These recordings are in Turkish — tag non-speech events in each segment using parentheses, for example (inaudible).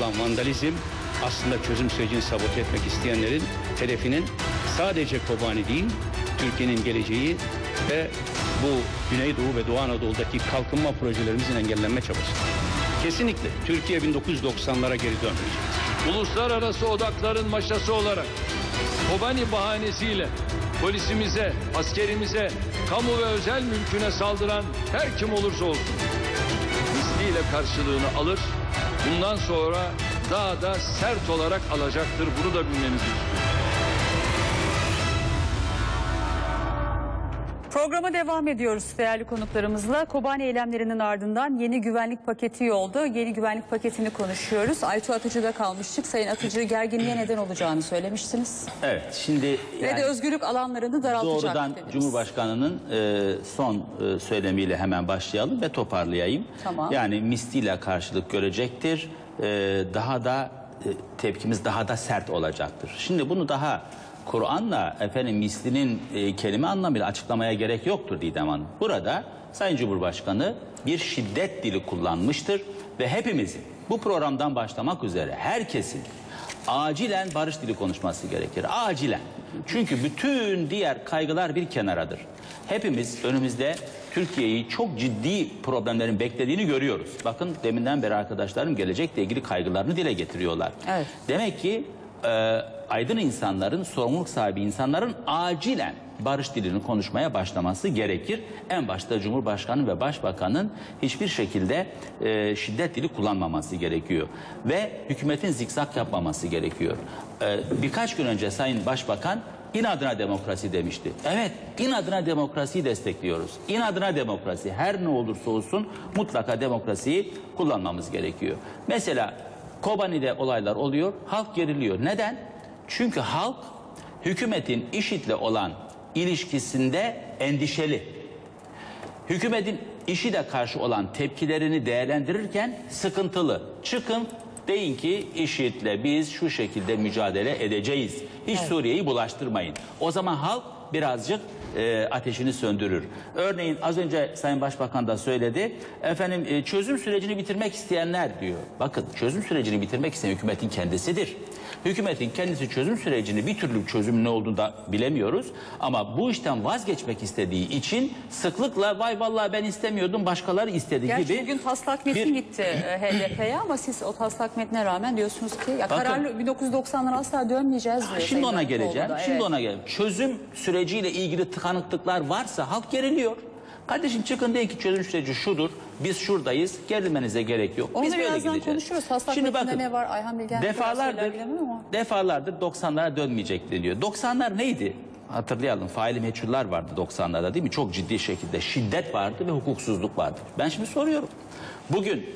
yapılan vandalizm aslında çözüm sürecini sabote etmek isteyenlerin hedefinin sadece Kobani değil, Türkiye'nin geleceği ve bu Güneydoğu ve Doğu Anadolu'daki kalkınma projelerimizin engellenme çabası. Kesinlikle Türkiye 1990'lara geri dönmeyecek. uluslararası odakların maşası olarak Kobani bahanesiyle polisimize, askerimize, kamu ve özel mülküne saldıran her kim olursa olsun misliyle karşılığını alır. Bundan sonra daha da sert olarak alacaktır. Bunu da bilmenizi istiyorum. Programa devam ediyoruz değerli konuklarımızla. Kobani eylemlerinin ardından yeni güvenlik paketi yoldu. Yeni güvenlik paketini konuşuyoruz. Aytu Atıcı'da kalmıştık. Sayın Atıcı gerginliğe neden olacağını söylemiştiniz. Evet şimdi Ve yani de özgürlük alanlarını daraltacak doğrudan dediniz. Cumhurbaşkanı'nın e, son e, söylemiyle hemen başlayalım ve toparlayayım. Tamam. Yani misliyle karşılık görecektir. E, daha da e, tepkimiz daha da sert olacaktır. Şimdi bunu daha Kur'an'la efendim mislinin e, kelime anlamıyla açıklamaya gerek yoktur Didem Hanım. Burada Sayın Cumhurbaşkanı bir şiddet dili kullanmıştır ve hepimizin bu programdan başlamak üzere herkesin acilen barış dili konuşması gerekir. Acilen. Çünkü bütün diğer kaygılar bir kenaradır. Hepimiz önümüzde Türkiye'yi çok ciddi problemlerin beklediğini görüyoruz. Bakın deminden beri arkadaşlarım gelecekle ilgili kaygılarını dile getiriyorlar. Evet. Demek ki e, aydın insanların, sorumluluk sahibi insanların acilen barış dilini konuşmaya başlaması gerekir. En başta Cumhurbaşkanı ve Başbakanın hiçbir şekilde e, şiddet dili kullanmaması gerekiyor. Ve hükümetin zikzak yapmaması gerekiyor. E, birkaç gün önce Sayın Başbakan inadına demokrasi demişti. Evet, inadına demokrasiyi destekliyoruz. İnadına demokrasi her ne olursa olsun mutlaka demokrasiyi kullanmamız gerekiyor. Mesela Kobani'de olaylar oluyor, halk geriliyor. Neden? Çünkü halk hükümetin IŞİD'le olan ilişkisinde endişeli. Hükümetin IŞİD'e karşı olan tepkilerini değerlendirirken sıkıntılı. Çıkın deyin ki IŞİD'le biz şu şekilde mücadele edeceğiz. Hiç Suriye'yi bulaştırmayın. O zaman halk birazcık e, ateşini söndürür. Örneğin az önce Sayın Başbakan da söyledi. Efendim e, çözüm sürecini bitirmek isteyenler diyor. Bakın çözüm sürecini bitirmek isteyen hükümetin kendisidir. Hükümetin kendisi çözüm sürecini bir türlü çözüm ne olduğunu da bilemiyoruz. Ama bu işten vazgeçmek istediği için sıklıkla vay vallahi ben istemiyordum başkaları istedi Gerçi gibi. bugün taslak metin bir- gitti e, HDP'ye (clears throat) ama siz o taslak metne rağmen diyorsunuz ki ya Bakın- kararlı 1990'lara asla dönmeyeceğiz diyor. Şimdi ona geleceğim. da, Şimdi evet. ona geleceğim. Çözüm süreciyle ilgili tıkanıklıklar varsa halk geriliyor. Kardeşim çıkın deyin ki çözüm süreci şudur. Biz şuradayız. Gerilmenize gerek yok. Onu Biz böyle gideceğiz. konuşuruz. Taslak Şimdi bakın. ne var? Ayhan Bilgen Defalardır, defalardır 90'lara dönmeyecek deniyor. 90'lar neydi? Hatırlayalım faili meçhuller vardı 90'larda değil mi? Çok ciddi şekilde şiddet vardı ve hukuksuzluk vardı. Ben şimdi soruyorum. Bugün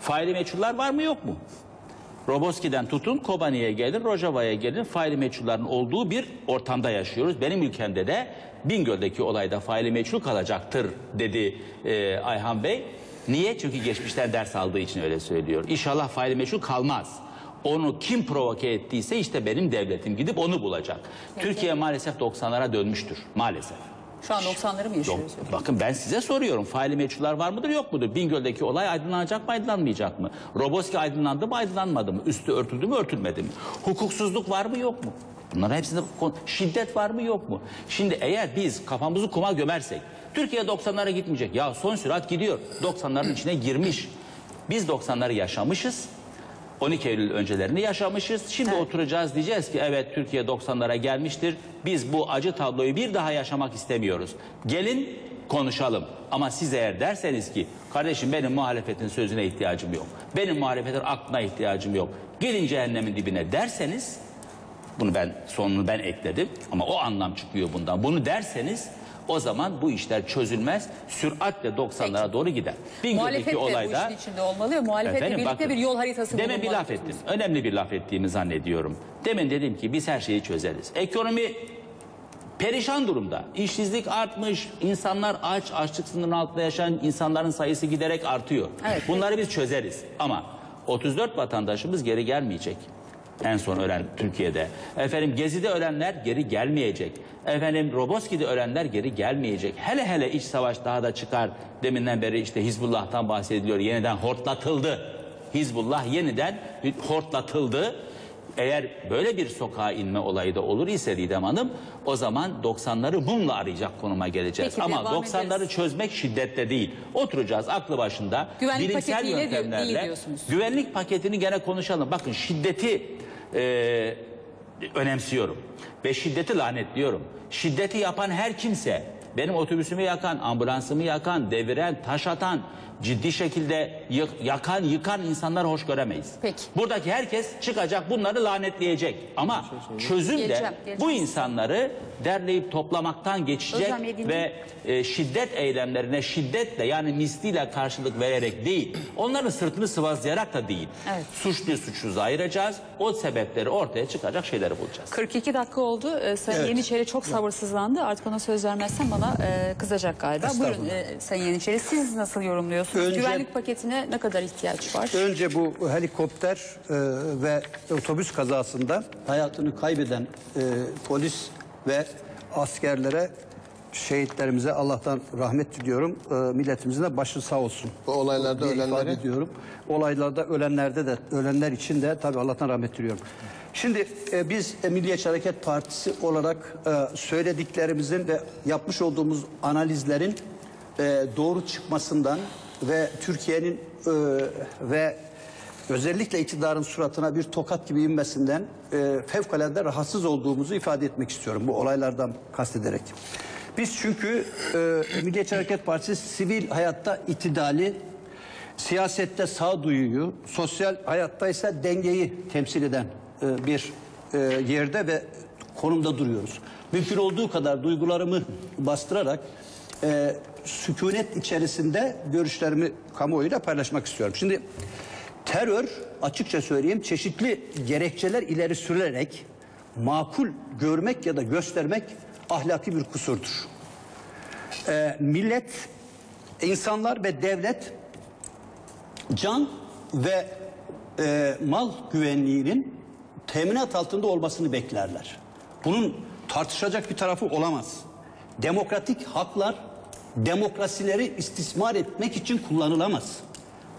faili meçhuller var mı yok mu? Roboski'den tutun Kobani'ye gelin, Rojava'ya gelin. Faili meçhulların olduğu bir ortamda yaşıyoruz. Benim ülkemde de Bingöl'deki olayda faili meçhul kalacaktır dedi e, Ayhan Bey. Niye? Çünkü geçmişten ders aldığı için öyle söylüyor. İnşallah faili meçhul kalmaz. Onu kim provoke ettiyse işte benim devletim gidip onu bulacak. Türkiye maalesef 90'lara dönmüştür. Maalesef. Şu an 90'ları mı Yok, yaşıyoruz? bakın ben size soruyorum. Faili meçhuller var mıdır yok mudur? Bingöl'deki olay aydınlanacak mı aydınlanmayacak mı? Roboski aydınlandı mı aydınlanmadı mı? Üstü örtüldü mü örtülmedi mi? Hukuksuzluk var mı yok mu? Bunların hepsinde şiddet var mı yok mu? Şimdi eğer biz kafamızı kuma gömersek Türkiye 90'lara gitmeyecek. Ya son sürat gidiyor. 90'ların içine girmiş. Biz 90'ları yaşamışız. 12 Eylül öncelerini yaşamışız. Şimdi oturacağız diyeceğiz ki evet Türkiye 90'lara gelmiştir. Biz bu acı tabloyu bir daha yaşamak istemiyoruz. Gelin konuşalım. Ama siz eğer derseniz ki kardeşim benim muhalefetin sözüne ihtiyacım yok. Benim muhalefetin aklına ihtiyacım yok. Gelin cehennemin dibine derseniz bunu ben sonunu ben ekledim ama o anlam çıkıyor bundan. Bunu derseniz o zaman bu işler çözülmez. Süratle 90'lara doğru gider. Muhalefet de Bingöl'deki bu olayda işin içinde olmalı muhalefetle Efendim, birlikte bakın, bir yol haritası Demin bir bulunmalı laf ettim. Önemli bir laf ettiğimi zannediyorum. Demin dedim ki biz her şeyi çözeriz. Ekonomi perişan durumda. İşsizlik artmış, insanlar aç, açlık sınırının altında yaşayan insanların sayısı giderek artıyor. Evet. Bunları biz çözeriz. Ama 34 vatandaşımız geri gelmeyecek. En son ölen Türkiye'de. Efendim Gezi'de ölenler geri gelmeyecek. Efendim Roboski'de ölenler geri gelmeyecek. Hele hele iç savaş daha da çıkar. Deminden beri işte Hizbullah'tan bahsediliyor. Yeniden hortlatıldı. Hizbullah yeniden hortlatıldı. Eğer böyle bir sokağa inme olayı da olur ise Didem Hanım o zaman 90'ları bununla arayacak konuma geleceğiz. Peki, Ama devam 90'ları ederiz. çözmek şiddette değil. Oturacağız aklı başında Güvenlik bilimsel diyor- yöntemlerle diyorsunuz. güvenlik paketini gene konuşalım. Bakın şiddeti e, önemsiyorum ve şiddeti lanetliyorum. Şiddeti yapan her kimse benim otobüsümü yakan, ambulansımı yakan, deviren, taş atan, ciddi şekilde yık- yakan, yıkan insanlar hoş göremeyiz. Peki. Buradaki herkes çıkacak bunları lanetleyecek. Ama çözüm de Geleceğim, bu geleceğim. insanları derleyip toplamaktan geçecek ve e, şiddet eylemlerine şiddetle yani misliyle karşılık vererek değil, onların sırtını sıvazlayarak da değil. Evet. Suçlu suçsuz ayıracağız. O sebepleri ortaya çıkacak şeyleri bulacağız. 42 dakika oldu. Ee, Sayın Evet. Yeniçeri çok sabırsızlandı. Artık ona söz vermezsem bana e, kızacak galiba. Buyurun Estağfurullah. e, Sayın Yeniçeri siz nasıl yorumluyorsunuz? Önce- Güvenlik paketine ne kadar ihtiyaç var? Önce bu helikopter e, ve otobüs kazasında hayatını kaybeden e, polis ve askerlere şehitlerimize Allah'tan rahmet diliyorum. E, milletimizin de başı sağ olsun. Bu olaylarda ölenleri ediyorum. Olaylarda ölenlerde de ölenler için de tabii Allah'tan rahmet diliyorum. Şimdi e, biz e, Milliyetçi Hareket Partisi olarak e, söylediklerimizin ve yapmış olduğumuz analizlerin e, doğru çıkmasından ve Türkiye'nin e, ve özellikle iktidarın suratına bir tokat gibi inmesinden e, fevkalade rahatsız olduğumuzu ifade etmek istiyorum bu olaylardan kastederek. Biz çünkü e, Milliyetçi Hareket Partisi sivil hayatta itidali, siyasette sağduyuyu, sosyal hayatta ise dengeyi temsil eden e, bir e, yerde ve konumda duruyoruz. Mümkün olduğu kadar duygularımı bastırarak e, sükunet içerisinde görüşlerimi kamuoyuyla paylaşmak istiyorum. Şimdi terör açıkça söyleyeyim çeşitli gerekçeler ileri sürülerek makul görmek ya da göstermek ahlaki bir kusurdur. E, millet, insanlar ve devlet can ve e, mal güvenliğinin teminat altında olmasını beklerler. Bunun tartışacak bir tarafı olamaz. Demokratik haklar demokrasileri istismar etmek için kullanılamaz.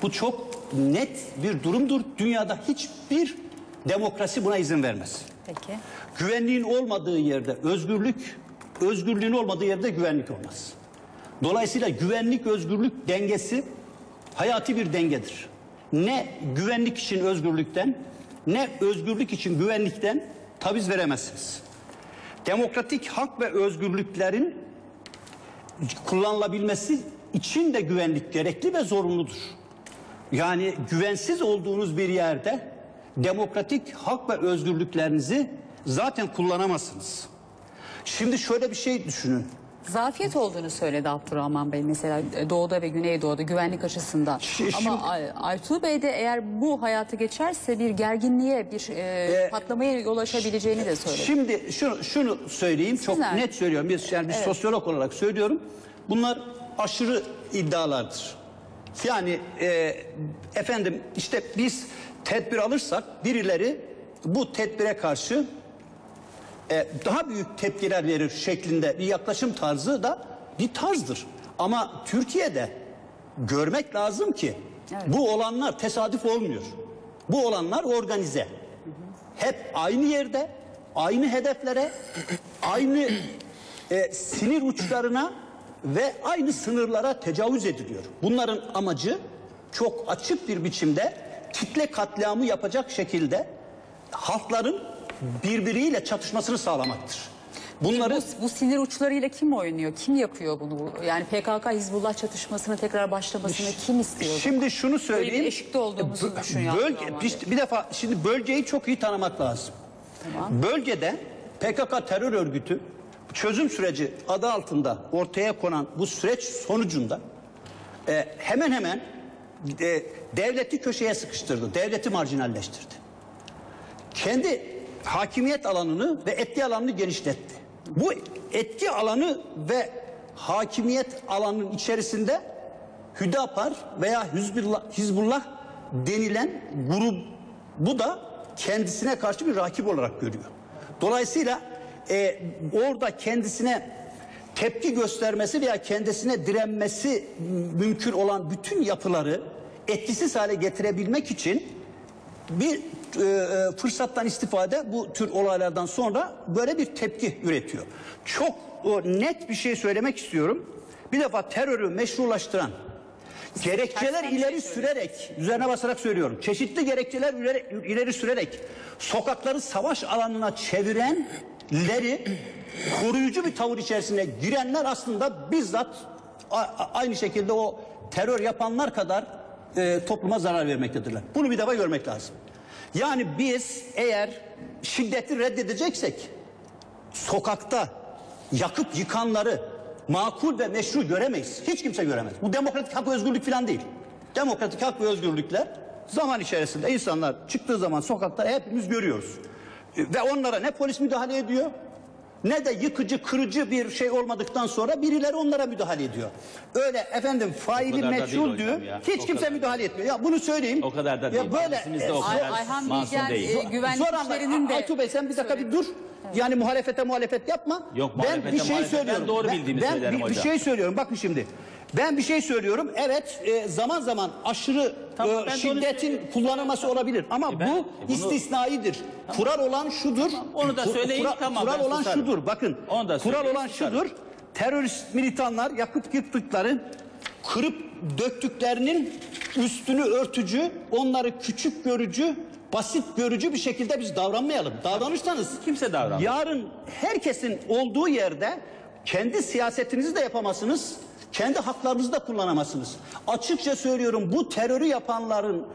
Bu çok net bir durumdur. Dünyada hiçbir demokrasi buna izin vermez. Peki. Güvenliğin olmadığı yerde özgürlük, özgürlüğün olmadığı yerde güvenlik olmaz. Dolayısıyla güvenlik özgürlük dengesi hayati bir dengedir. Ne güvenlik için özgürlükten ne özgürlük için güvenlikten taviz veremezsiniz. Demokratik hak ve özgürlüklerin kullanılabilmesi için de güvenlik gerekli ve zorunludur. Yani güvensiz olduğunuz bir yerde demokratik hak ve özgürlüklerinizi zaten kullanamazsınız. Şimdi şöyle bir şey düşünün. Zafiyet olduğunu söyledi Abdurrahman Bey mesela e, doğuda ve güneydoğuda güvenlik açısından. Şi- Ama Ay- Aytuğ Bey de eğer bu hayatı geçerse bir gerginliğe, bir e, Ee, patlamaya yol açabileceğini de söyledi. Şimdi şunu, şunu söyleyeyim çok Sizler- net söylüyorum. Biz yani bir sosyolog olarak söylüyorum. Bunlar aşırı iddialardır. Yani e, efendim işte biz tedbir alırsak birileri bu tedbire karşı e, daha büyük tepkiler verir şeklinde bir yaklaşım tarzı da bir tarzdır. Ama Türkiye'de görmek lazım ki bu olanlar tesadüf olmuyor. Bu olanlar organize. Hep aynı yerde, aynı hedeflere, aynı e, sinir uçlarına ve aynı sınırlara tecavüz ediliyor. Bunların amacı çok açık bir biçimde kitle katliamı yapacak şekilde halkların birbiriyle çatışmasını sağlamaktır. Bunları Bu, bu sinir uçlarıyla kim oynuyor? Kim yapıyor bunu? Yani PKK Hizbullah çatışmasının tekrar başlamasını kim istiyor? Şimdi şunu söyleyeyim. Böyle bir eşikte olduğumuzu Bö- düşünüyor Bölge, bir, bir defa şimdi bölgeyi çok iyi tanımak lazım. Bölgede PKK terör örgütü çözüm süreci adı altında ortaya konan bu süreç sonucunda e, hemen hemen e, devleti köşeye sıkıştırdı. Devleti marjinalleştirdi. Kendi hakimiyet alanını ve etki alanını genişletti. Bu etki alanı ve hakimiyet alanının içerisinde Hüdapar veya Hizbullah, Hizbullah denilen grup bu da kendisine karşı bir rakip olarak görüyor. Dolayısıyla e, orada kendisine tepki göstermesi veya kendisine direnmesi mümkün olan bütün yapıları etkisiz hale getirebilmek için bir e, e, fırsattan istifade bu tür olaylardan sonra böyle bir tepki üretiyor. Çok o, net bir şey söylemek istiyorum. Bir defa terörü meşrulaştıran gerekçeler bir ileri şey sürerek üzerine basarak söylüyorum. Çeşitli gerekçeler ileri, ileri sürerek sokakları savaş alanına çevirenleri koruyucu bir tavır içerisine girenler aslında bizzat aynı şekilde o terör yapanlar kadar e, topluma zarar vermektedirler. Bunu bir defa görmek lazım. Yani biz eğer şiddeti reddedeceksek sokakta yakıp yıkanları makul ve meşru göremeyiz. Hiç kimse göremez. Bu demokratik hak ve özgürlük falan değil. Demokratik hak ve özgürlükler zaman içerisinde insanlar çıktığı zaman sokakta hepimiz görüyoruz. Ve onlara ne polis müdahale ediyor ne de yıkıcı, kırıcı bir şey olmadıktan sonra birileri onlara müdahale ediyor. Öyle efendim faili meçhuldü. Hiç O kimse kadar. müdahale etmiyor. Ya bunu söyleyeyim. O kadar da Ya değil. böyle Meclisimizde e, o kadar Ayhan masum Bilgen, değil. e, güvenlik güçlerinin de Aytu Bey sen bir dakika bir dur. Yani muhalefete muhalefet yapma. Yok, ben bir şey muhalefet. Ben söylüyorum. doğru bildiğimi ben söylerim bir, bir hocam. şey söylüyorum. Bakın şimdi. Ben bir şey söylüyorum. Evet e, zaman zaman aşırı Tamam, e, ben de onu şiddetin söylüyorum. kullanılması olabilir. Ama E ben- bu e bunu- istisnaidir. Kural olan şudur. onu da Ku- söyleyin, tamam, Kural ben olan susarım. şudur. Bakın. Onu da kural söyleyin, olan susarım. şudur. Terörist militanlar yakıp yıktıkları kırıp döktüklerinin üstünü örtücü, onları küçük görücü, basit görücü bir şekilde biz davranmayalım. Davranırsanız Kimse davranmıyor. Yarın herkesin olduğu yerde kendi siyasetinizi de yapamazsınız. Kendi haklarınızı da kullanamazsınız. Açıkça söylüyorum bu terörü yapanların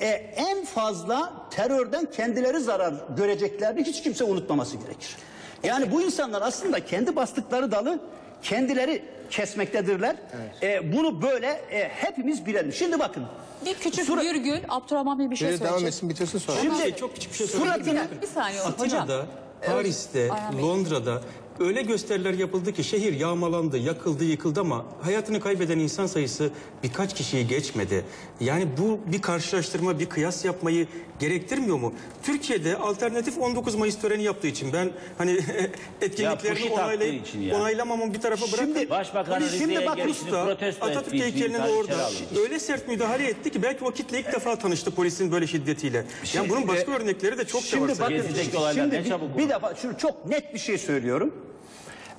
e, en fazla terörden kendileri zarar göreceklerini hiç kimse unutmaması gerekir. Yani bu insanlar aslında kendi bastıkları dalı kendileri kesmektedirler. E, bunu böyle e, hepimiz bilelim. Şimdi bakın. Bir küçük Sura- virgül Abdurrahman Bey bir şey Şöyle devam söyleyecek. etsin bitirsin sonra. Şimdi çok küçük bir şey söyleyeyim. suratını Bir saniye hocam. Atina'da, Paris'te, Ayhan Bey. Londra'da öyle gösteriler yapıldı ki şehir yağmalandı, yakıldı, yıkıldı ama hayatını kaybeden insan sayısı birkaç kişiyi geçmedi. Yani bu bir karşılaştırma, bir kıyas yapmayı gerektirmiyor mu? Türkiye'de alternatif 19 Mayıs töreni yaptığı için ben hani (laughs) etkinliklerini onaylayıp için ya. onaylamamamı bir tarafa bırakıp Şimdi- Başbakanın Şimdi Rize'ye bakın gelişini Usta, protesto Atatürk heykelinin orada öyle sert müdahale etti ki belki o kitle ilk defa tanıştı polisin böyle şiddetiyle. Yani bunun başka örnekleri de çok da var. Şimdi bakın şimdi ne bir, bir defa şunu çok net bir şey söylüyorum.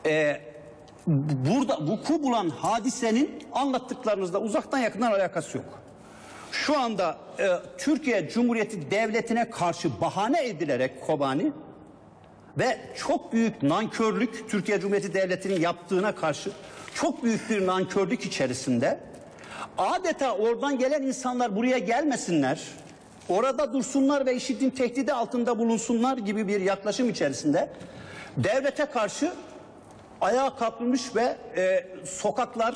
Ee, burada vuku bulan hadisenin anlattıklarınızla uzaktan yakından alakası yok. Şu anda e, Türkiye Cumhuriyeti Devleti'ne karşı bahane edilerek Kobani ve çok büyük nankörlük Türkiye Cumhuriyeti Devleti'nin yaptığına karşı çok büyük bir nankörlük içerisinde adeta oradan gelen insanlar buraya gelmesinler, orada dursunlar ve işitin tehdidi altında bulunsunlar gibi bir yaklaşım içerisinde devlete karşı ayağa kalkmış ve e, sokaklar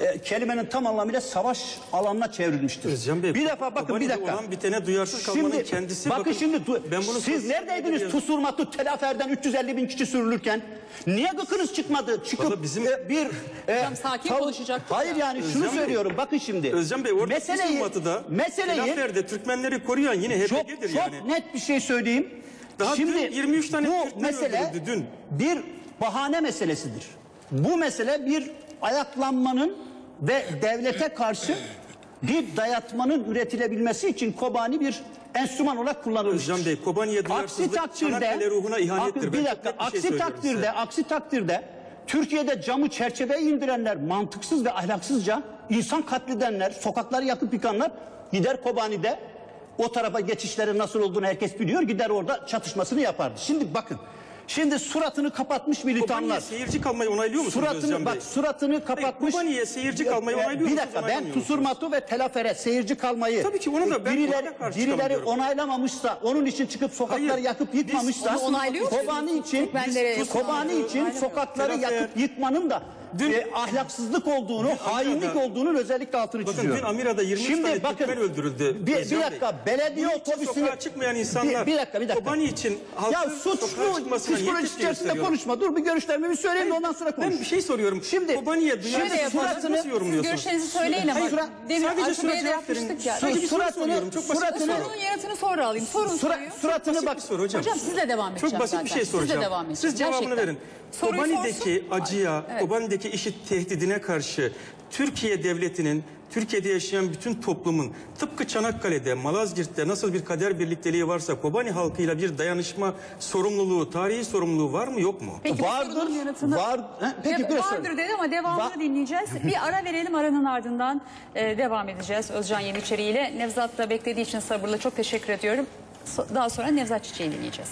e, kelimenin tam anlamıyla savaş alanına çevrilmiştir. Özcan Bey, bir defa bakın bir dakika. olan bitene duyarsız kalmanın kendisi, bakın, bakın, şimdi du- ben bunu siz neredeydiniz Tusurmat'ı telaferden 350 bin kişi sürülürken? Niye gıkınız çıkmadı? Çıkıp bizim- e, bir Hocam sakin konuşacaktık Hayır ya. yani şunu Özcan Bey, söylüyorum bakın şimdi. Özcan Bey orada meseleyi, batıda meseleyi Telaferde Türkmenleri koruyan yine çok, HDP'dir çok yani. net bir şey söyleyeyim. Daha Şimdi dün 23 tane bu Türkmen mesele öldürüldü dün. bir bahane meselesidir. Bu mesele bir ayaklanmanın ve devlete karşı bir dayatmanın üretilebilmesi için Kobani bir enstrüman olarak kullanılmıştır. Özcan Bey, Kobani'ye Aksi duyarsızlık takdirde Çanakkale ruhuna ihanettir. Ak- bir dakika şey aksi söylüyorum takdirde size. aksi takdirde Türkiye'de camı çerçeveye indirenler mantıksız ve ahlaksızca insan katledenler sokakları yakıp yıkanlar gider Kobani'de o tarafa geçişlerin nasıl olduğunu herkes biliyor gider orada çatışmasını yapardı. Şimdi bakın şimdi suratını kapatmış Kobani'ye militanlar. seyirci kalmayı onaylıyor musunuz Suratını Özcan Bey? bak suratını kapatmış. Kobani'ye seyirci kalmayı onaylıyor Bir musunuz, dakika ben? Tusurmatu ve Telafere seyirci kalmayı Tabii ki ona da ben birileri, birileri onaylamamışsa onun için çıkıp sokakları Hayır, yakıp biz yıkmamışsa onu onaylıyor musunuz? Kobani için biz- Kobani için sokakları yakıp yıkmanın da Dün- e, ahlaksızlık olduğunu, hainlik Amira'da- olduğunun özellikle altını Bakın çiziyorum. dün Amira'da 23 tane Türkmen öldürüldü, Bir, bir Özcan Bey. dakika belediye otobüsünü sokağa çıkmayan insanlar bir, bir dakika bir dakika. Kobani için halkın ya sokağa suçlu tepki içerisinde gösteriyor? konuşma. Dur bir görüşlerimi bir söyleyeyim de ondan sonra konuş. Ben bir şey soruyorum. Şimdi Kobani'ye yapalım. suratını nasıl Siz yorumluyorsunuz? görüşlerinizi söyleyin ama Hayır, demin sadece verin. yapmıştık ya. Sadece Suratını- soruyorum. Çok basit suratını-. Sorunun yanıtını sonra alayım. Sorun soruyu. suratını bak. soru hocam. Hocam sizle devam edeceğim Çok basit bir şey Sizle soracağım. devam edeceğim. Siz cevabını Gerçekten. verin. Kobani'deki acıya, Evet. Kobani'deki Irak'taki IŞİD tehdidine karşı Türkiye devletinin, Türkiye'de yaşayan bütün toplumun tıpkı Çanakkale'de, Malazgirt'te nasıl bir kader birlikteliği varsa Kobani halkıyla bir dayanışma sorumluluğu, tarihi sorumluluğu var mı yok mu? Peki Vardır, yanıtını... var- He, peki, biraz vardır sonra. dedi ama devamını Va- dinleyeceğiz. (laughs) Bir ara verelim aranın ardından e, devam edeceğiz Özcan Yeniçeri ile. Nevzat da beklediği için sabırla çok teşekkür ediyorum. So- Daha sonra Nevzat Çiçek'i dinleyeceğiz.